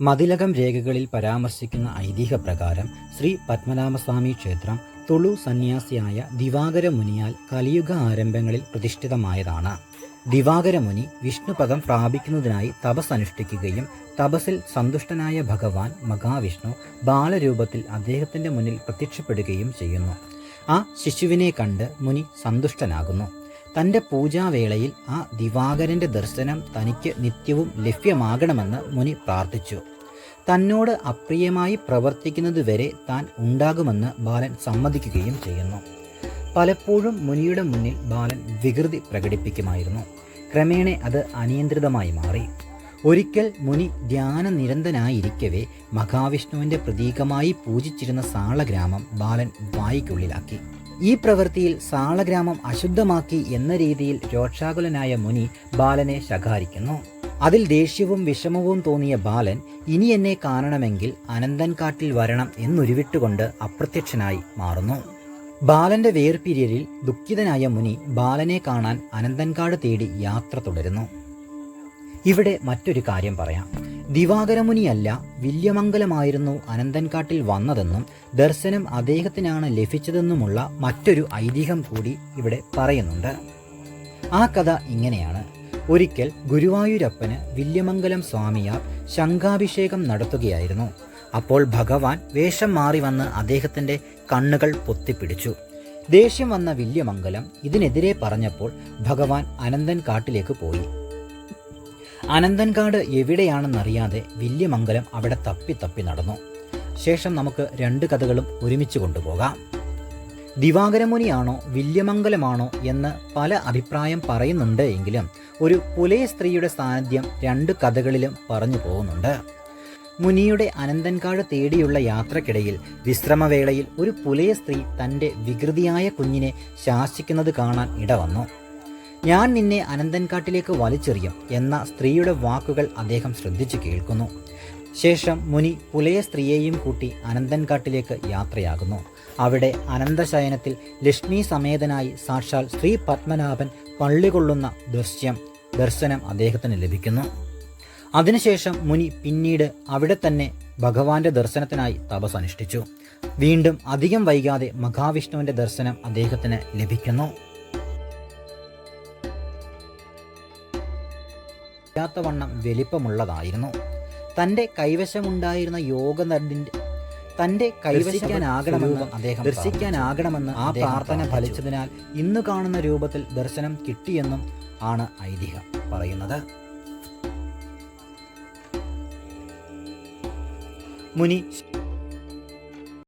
മതിലകം രേഖകളിൽ പരാമർശിക്കുന്ന ഐതിഹ്യപ്രകാരം ശ്രീ പത്മനാഭസ്വാമി ക്ഷേത്രം തുളു സന്യാസിയായ ദിവാകര മുനിയാൽ കലിയുഗ ആരംഭങ്ങളിൽ പ്രതിഷ്ഠിതമായതാണ്. ദിവാകര മുനി വിഷ്ണുപദം പ്രാപിക്കുന്നതിനായി തപസ് അനുഷ്ഠിക്കുകയും തപസ്സിൽ സന്തുഷ്ടനായ ഭഗവാൻ മഹാവിഷ്ണു ബാലരൂപത്തിൽ അദ്ദേഹത്തിന്റെ മുന്നിൽ പ്രത്യക്ഷപ്പെടുകയും ചെയ്യുന്നു. ആ ശിശുവിനെ കണ്ട് മുനി സന്തുഷ്ടനാകുന്നു. തന്റെ പൂജാവേളയിൽ ആ ദിവാകരന്റെ ദർശനം തനിക്ക് നിത്യവും ലഭ്യമാകണമെന്ന് മുനി പ്രാർത്ഥിച്ചു. തന്നോട് അപ്രിയമായി പ്രവർത്തിക്കുന്നതുവരെ താൻ ഉണ്ടാകുമെന്ന് ബാലൻ സമ്മതിക്കുകയും ചെയ്യുന്നു. പലപ്പോഴും മുനിയുടെ മുന്നിൽ ബാലൻ വികൃതി പ്രകടിപ്പിക്കുമായിരുന്നു. ക്രമേണ അത് അനിയന്ത്രിതമായി മാറി. ഒരിക്കൽ മുനി ധ്യാന നിരന്തനായിരിക്കവേ മഹാവിഷ്ണുവിന്റെ പ്രതീകമായി പൂജിച്ചിരുന്ന സാളഗ്രാമം ബാലൻ വായിക്കുള്ളിലാക്കി. ഈ പ്രവൃത്തിയിൽ സാളഗ്രാമം അശുദ്ധമാക്കി എന്ന രീതിയിൽ രോക്ഷാകുലനായ മുനി ബാലനെ ശകാരിക്കുന്നു. അതിൽ ദേഷ്യവും വിഷമവും തോന്നിയ ബാലൻ ഇനി എന്നെ കാണണമെങ്കിൽ അനന്തൻകാട്ടിൽ വരണം എന്നുരുവിട്ടുകൊണ്ട് അപ്രത്യക്ഷനായി മാറുന്നു. ബാലന്റെ വേർപിരിയലിൽ ദുഃഖിതനായ മുനി ബാലനെ കാണാൻ അനന്തൻകാട് തേടി യാത്ര തുടരുന്നു. ഇവിടെ മറ്റൊരു കാര്യം പറയാം. ദിവാകരമുനിയല്ല വില്യമംഗലമായിരുന്നു അനന്തൻകാട്ടിൽ വന്നതെന്നും ദർശനം അദ്ദേഹത്തിനാണ് ലഭിച്ചതെന്നുമുള്ള മറ്റൊരു ഐതിഹ്യം കൂടി ഇവിടെ പറയുന്നുണ്ട്. ആ കഥ ഇങ്ങനെയാണ്. ഒരിക്കൽ ഗുരുവായൂരപ്പന് വില്യമംഗലം സ്വാമിയാർ ശംഖാഭിഷേകം നടത്തുകയായിരുന്നു. അപ്പോൾ ഭഗവാൻ വേഷം മാറി വന്ന് അദ്ദേഹത്തിന്റെ കണ്ണുകൾ പൊത്തിപ്പിടിച്ചു. ദേഷ്യം വന്ന വില്യമംഗലം ഇതിനെതിരെ പറഞ്ഞപ്പോൾ ഭഗവാൻ അനന്തൻ കാട്ടിലേക്ക് പോയി. അനന്തൻകാട് എവിടെയാണെന്നറിയാതെ വില്യമംഗലം അവിടെ തപ്പി തപ്പി നടന്നു. ശേഷം നമുക്ക് രണ്ട് കഥകളും ഒരുമിച്ച് കൊണ്ടുപോകാം. ദിവാകരമുനിയാണോ വില്യമംഗലമാണോ എന്ന് പല അഭിപ്രായം പറയുന്നുണ്ട് എങ്കിലും ഒരു പുലയ സ്ത്രീയുടെ സാന്നിധ്യം രണ്ട് കഥകളിലും പറഞ്ഞു പോകുന്നുണ്ട്. മുനിയുടെ അനന്തൻകാട് തേടിയുള്ള യാത്രക്കിടയിൽ വിശ്രമവേളയിൽ ഒരു പുലയ സ്ത്രീ തന്റെ വികൃതിയായ കുഞ്ഞിനെ ശാസിക്കുന്നത് കാണാൻ ഇടവന്നു. ഞാൻ നിന്നെ അനന്തൻകാട്ടിലേക്ക് വലിച്ചെറിയും എന്ന സ്ത്രീയുടെ വാക്കുകൾ അദ്ദേഹം ശ്രദ്ധിച്ചു കേൾക്കുന്നു. ശേഷം മുനി പുലയ സ്ത്രീയെയും കൂട്ടി അനന്തൻകാട്ടിലേക്ക് യാത്രയാകുന്നു. അവിടെ അനന്തശയനത്തിൽ ലക്ഷ്മി സമേതനായി സാക്ഷാൽ ശ്രീ പത്മനാഭൻ പള്ളികൊള്ളുന്ന ദൃശ്യം ദർശനം അദ്ദേഹത്തിന് ലഭിക്കുന്നു. അതിനുശേഷം മുനി പിന്നീട് അവിടെ തന്നെ ഭഗവാന്റെ ദർശനത്തിനായി തപസ് അനുഷ്ഠിച്ചു. വീണ്ടും അധികം വൈകാതെ മഹാവിഷ്ണുവിന്റെ ദർശനം അദ്ദേഹത്തിന് ലഭിക്കുന്നു. വണ്ണം വലിപ്പമുള്ളതായിരുന്നു. തന്റെ കൈവശമുണ്ടായിരുന്ന യോഗനടിന്റെ തന്റെ കൈവശിക്കാനാകണമെന്ന് അദ്ദേഹം ദർശിക്കാനാകണമെന്ന് ആ പ്രാർത്ഥന ഫലിച്ചതിനാൽ ഇന്ന് കാണുന്ന രൂപത്തിൽ ദർശനം കിട്ടിയെന്നും ആണ് ഐതിഹ്യം പറയുന്നത്. മുനി